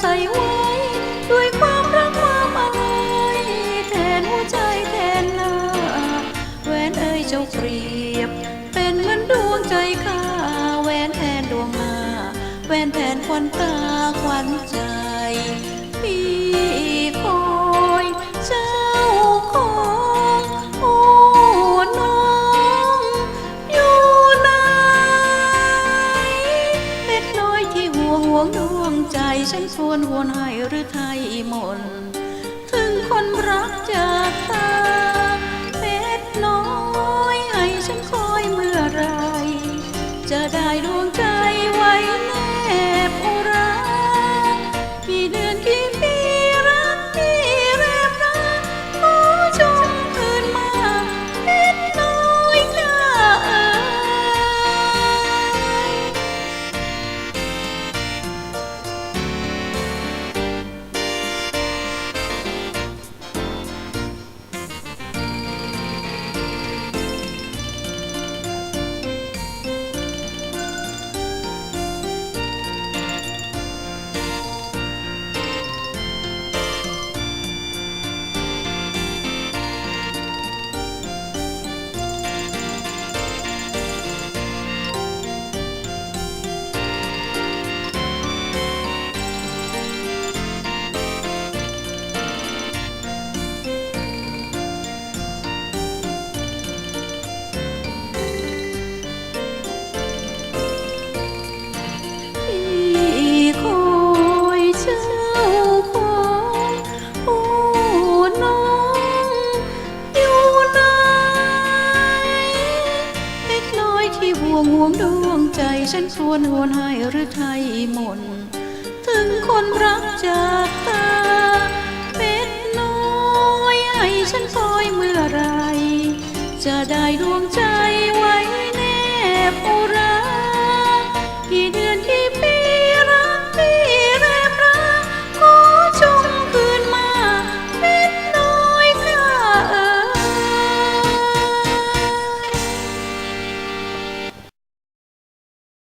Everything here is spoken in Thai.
ใส่ไว้ ด้วยความรักความอะไรแทนหัวใจแทนหน้าแหวนเอ่ยเจ้าเปรียบ เป็นเหมือนดวงใจข้าแหวนแทนดวงหน้าแหวนแทนควันตาควันใจพี่คอยเจ้าของโอ้น้องอยู่ไหนเล็กน้อยที่ห่วงห่วงดวง ใจฉันชวนหวนให้หรือไทยมน ถึงคนรักจากตาเพชรน้อยให้ฉันคอยเมื่อไร จะได้ด ฉันควรวนให้หรือไทยมน ถึงคนรักจากตาเป็ดน้อย ให้ฉันคอยเมื่อไร จะได้ดวงใจ